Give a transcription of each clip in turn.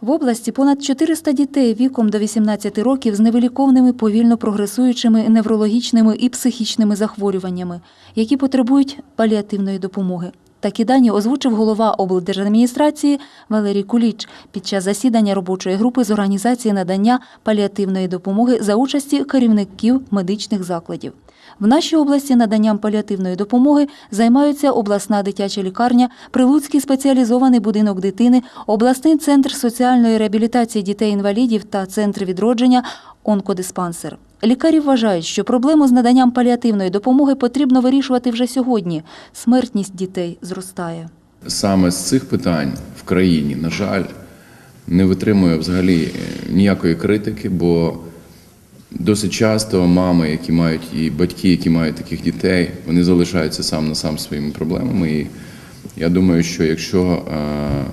В області понад 400 дітей віком до 18 років з невиліковними повільно прогресуючими неврологічними і психічними захворюваннями, які потребують паліативної допомоги. Такі дані озвучив голова облдержадміністрації Валерій Куліч під час засідання робочої групи з організації надання паліативної допомоги за участі керівників медичних закладів. В нашій області наданням паліативної допомоги займаються обласна дитяча лікарня, Прилуцький спеціалізований будинок дитини, обласний центр соціальної реабілітації дітей-інвалідів та центр відродження онкодиспансер. Лікарі вважають, що проблему з наданням паліативної допомоги потрібно вирішувати вже сьогодні. Смертність дітей зростає. Саме з цих питань в країні, на жаль, не витримує взагалі е, ніякої критики, бо досить часто мами, які мають і батьки, які мають таких дітей, вони залишаються сам на сам своїми проблемами. І я думаю, що якщо е,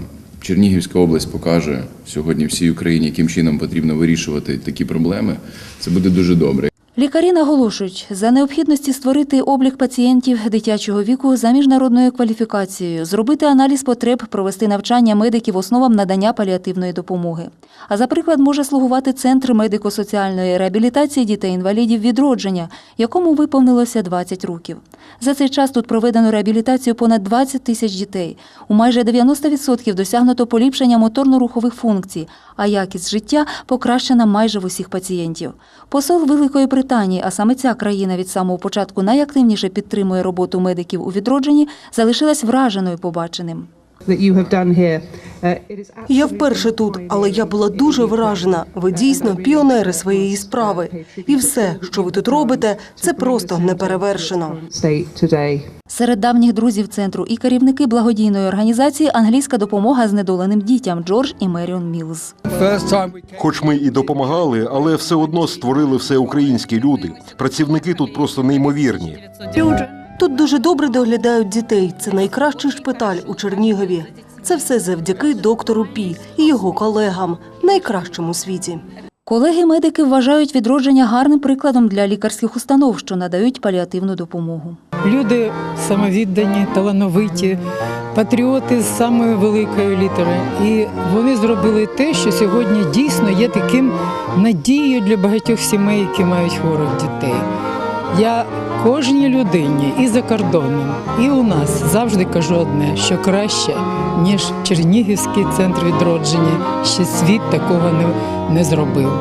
Чернігівська область покаже сьогодні всій Україні, яким чином потрібно вирішувати такі проблеми, це буде дуже добре. Лікарі наголошують, за необхідності створити облік пацієнтів дитячого віку за міжнародною кваліфікацією, зробити аналіз потреб, провести навчання медиків основам надання паліативної допомоги. А за приклад може слугувати Центр медико-соціальної реабілітації дітей-інвалідів відродження, якому виповнилося 20 років. За цей час тут проведено реабілітацію понад 20 тисяч дітей. У майже 90% досягнуто поліпшення моторно-рухових функцій, а якість життя покращена майже в усіх пацієнтів. Посол Великої Британії, а саме ця країна від самого початку найактивніше підтримує роботу медиків у відродженні, залишилась враженою побаченим. That you have done here. Uh, Я вперше тут, але я була дуже вражена. Ви дійсно піонери своєї справи. І все, що ви тут робите, це просто неперевершено. Серед давніх друзів центру і керівники благодійної організації Англійська допомога знедоленим дітям Джордж і Меріон Мілз. Хоч ми і допомагали, але все одно створили все українські люди. Працівники тут просто неймовірні. Тут дуже добре доглядають дітей. Це найкращий шпиталь у Чернігові. Це все завдяки доктору Пі і його колегам, найкращому світі. Колеги-медики вважають відродження гарним прикладом для лікарських установ, що надають паліативну допомогу. Люди самовіддані, талановиті, патріоти з самої великої літери. І вони зробили те, що сьогодні дійсно є таким надією для багатьох сімей, які мають хворих дітей. Я кожній людині і за кордоном, і у нас завжди кажу одне, що краще, ніж Чернігівський центр відродження, ще світ такого не, не зробив.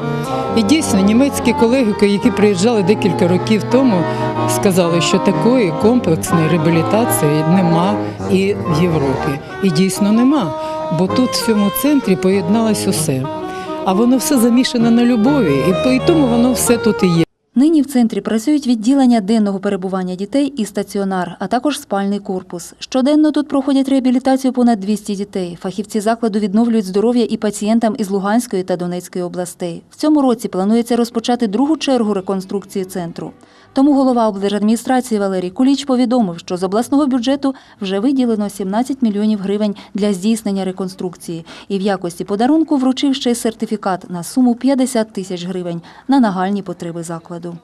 І дійсно, німецькі колеги, які приїжджали декілька років тому, сказали, що такої комплексної реабілітації нема і в Європі. І дійсно нема. Бо тут в цьому центрі поєдналось усе. А воно все замішане на любові, і, тому воно все тут і є. Нині в центрі працюють відділення денного перебування дітей і стаціонар, а також спальний корпус. Щоденно тут проходять реабілітацію понад 200 дітей. Фахівці закладу відновлюють здоров'я і пацієнтам із Луганської та Донецької областей. В цьому році планується розпочати другу чергу реконструкції центру. Тому голова облдержадміністрації Валерій Куліч повідомив, що з обласного бюджету вже виділено 17 мільйонів гривень для здійснення реконструкції і в якості подарунку вручив ще сертифікат на суму 50 тисяч гривень на нагальні потреби закладу.